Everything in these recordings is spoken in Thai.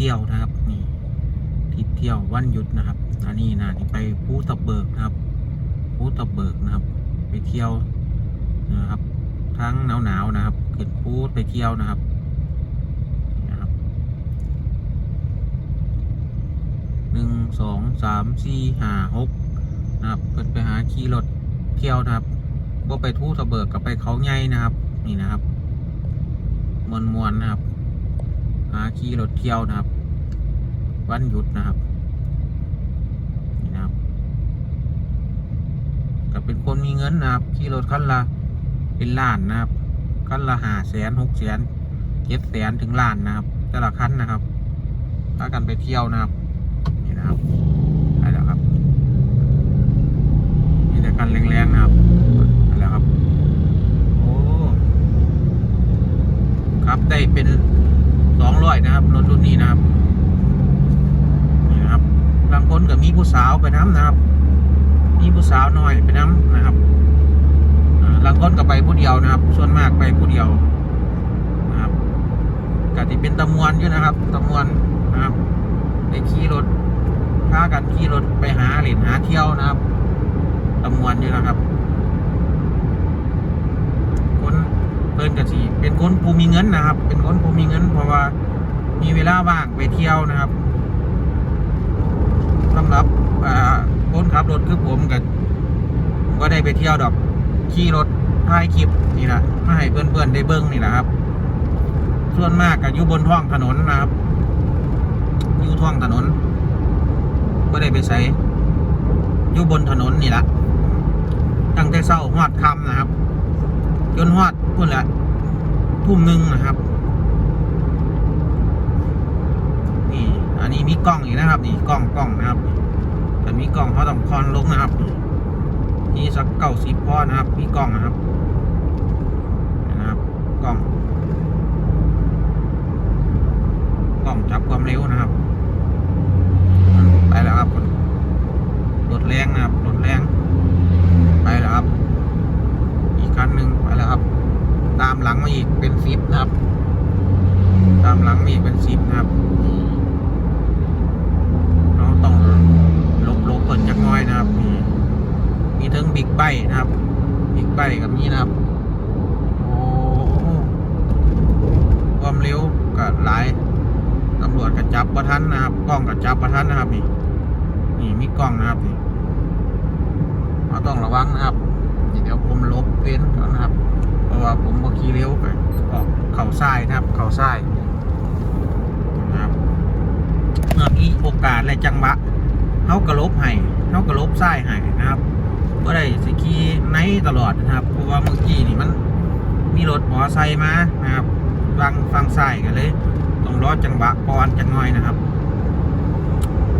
ที่ยวนะครับนี่ทริปเที่ยววันหยุดนะครับอันนี้นะที่ไปภูตะเบิกนะครับภูตะเบิกนะครับ ไปเที่ยวนะครับทั้งหนาวๆนาวนะครับขึ้นภูไปเที่ยวนะครับนะครับหนึ่งสองสามสี่ห้าหกนะครับเพิ่นไปหาขี่รถเที่ยวนะครับบ่ไปทูตะเบิกกับไปเขาใหญ่นะครับ นี่นะครับมวนมวนๆนะครับ หาขี่รถเที่ยวนะครับ วันหยุดนะครับนี่นะครับก็เป็นคนมีเงินนะครับขี่รถคันละเป็นล้านนะครับคันละหาแสนหกแสนเจ็ดแสนถึงล้านนะครับ แต่ละคันนะครับถ้ากันไปเที่ยวนะครับนี่นะครับได้แล้วครับมีแต่คันแรงๆนะครับได้แล้วครับโอ้ครับได้เป็น สองร้อยนะครับรถรุ่นนี้นะครับนะครับบางคนก็มีผู้สาวไปน้ำนะครับ มีผู้สาวน้อยไปน้ำนะครับบางคนก็ไปผู้เดียวนะครับ ส่วนมากไปผู้เดียวนะครับก็ที่เป็นตะมวนอยู่นะครับตะมวนนะครับไปขี่รถพากันขี่รถไปหาเหรียญหาเที่ยวนะครับตะมวนอยู่นะครับ คนเพิ่นกะสี เป็นคนผู้มีเงินนะครับ เป็นคนผู้มีเงิน เพราะว่ามีเวลาว่างไปเที่ยวนะครับสำหรับอ่าคนขับรถคือผมกับก็ได้ไปเที่ยวดอกขี่รถถ่ายคลิปนี่แหละมาให้เพื่อนๆได้เบิ้งนี่แหละครับ ส่วนมากก็อยู่บนท้องถนนนะครับอยู่ท้องถนนก็ได้ไปใส่อยู่บนถนนนี่แหละตั้งแต่เช้าหอดค่ำนะครับ จนฮอดพุ่นแหละ ทุ่มหนึ่งนะครับ นี่ อันนี้มีกล้องอีกนะครับ นี่กล้องกล้องนะครับแต่มีกล้องเขาต้องคอนลงนะครับ นี่สักเก้าสิบพอนะครับ มีกล้องนะครับนะครับ กล้อง กล้องจับความเร็วนะครับ ไปแล้วครับรถแรงนะครับรถแรง ไปแล้วครับ อีกคันหนึ่งไปแล้วครับ ตามหลังมาอีกเป็นสิบนะครับีเป็นสิบครับเราต้องลบลบเปิดจากน้อยนะครับ มีมีทั้งบิ๊กไบนะครับบิ๊กไบกับนี้นะครับ โอ้ความเร็วก็หลายตำรวจก็จับประทันนะครับ กล้องก็จับประทันนะครับนี่นี่มีกล้องนะครับนี่เราต้องระวังนะครับเดี๋ยวผมลบเป็นก่อนนะครับ เพราะว่าผมบขี่เร็วไปออกเข่าซ้ายนะครับ เข่าซ้าย เมื่อมีโอกาสและจังหวะเขากระลบให้เขากระลบซ้ายให้นะครับก็ได้สกีไนตลอดนะครับ เพราะว่าเมื่อกี้นี่มันมีรถมอไซค์มานะครับฟังฟังซ้กันเลยต้องรอจังหวะปอนจังน่อยนะครับ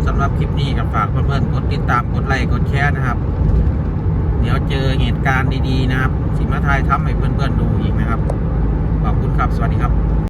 สำหรับคลิปนี้กับฝากเพื่อนๆกดติดตามกดไลค์กดแชร์นะครับ เดี๋ยวเจอเหตุการณ์ดีๆนะครับ สิมาทายทำให้เพื่อนๆดูอีกนะครับ ขอบคุณครับ สวัสดีครับ